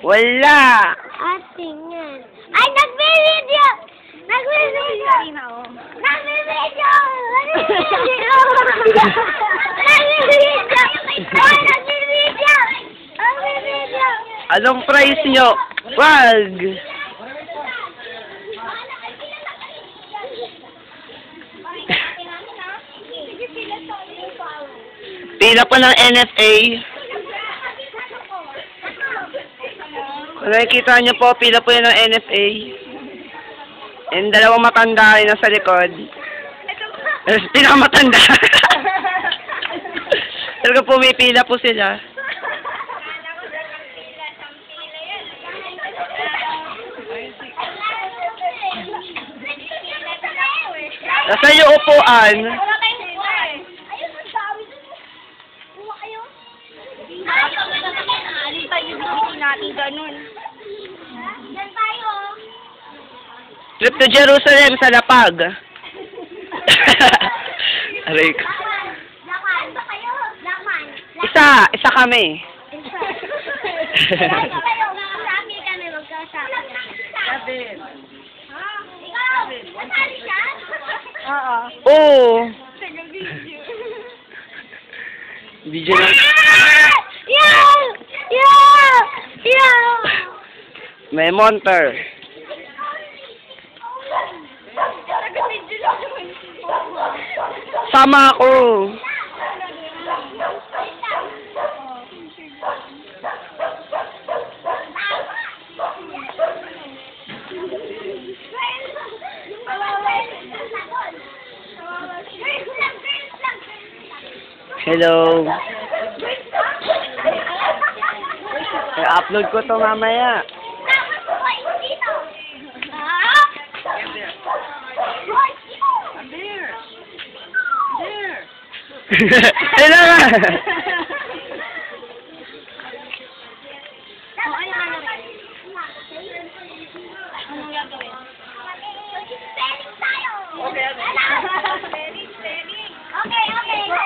Wala. At tingnan. Ay, nagbe-video! Nagbe-video! Nagbe-video! Nagbe-video! Nagbe-video! Ay, nagbe-video! Nagbe-video! Anong price nyo? Wag. Pila pa ng NFA. Kung nakikita nyo po, pila po yan ng NFA. Yung dalawang matanda rin nasa likod. Eh, Pinakamatanda. Talaga po may pila po sila. Nasa yung upuan. Natin ganun. Yan tayo. Trip to Jerusalem sa Lapag. Aray ko. Laman. Laman. Isa, isa kami. Magkasami kami. Magkasami. Seven. Ha? Ikaw? Nasali siya? Oo. Video. Video na. Monter. Sama ako. Hello. I-upload ko to mamaya.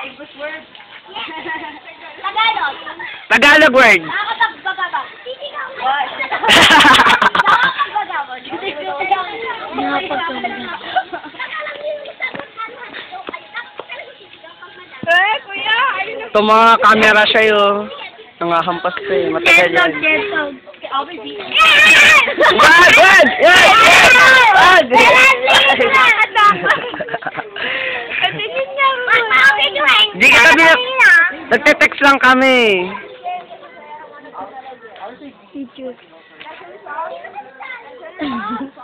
English word. Tagalog. Tagalog word. Itong mga camera siya yun. Nangahampas ko eh. Matagal yan. Always be. Wag! Wag! Wag! Wag! Tingin niya mo. Di ka kami Nagte-text lang kami. Yeah!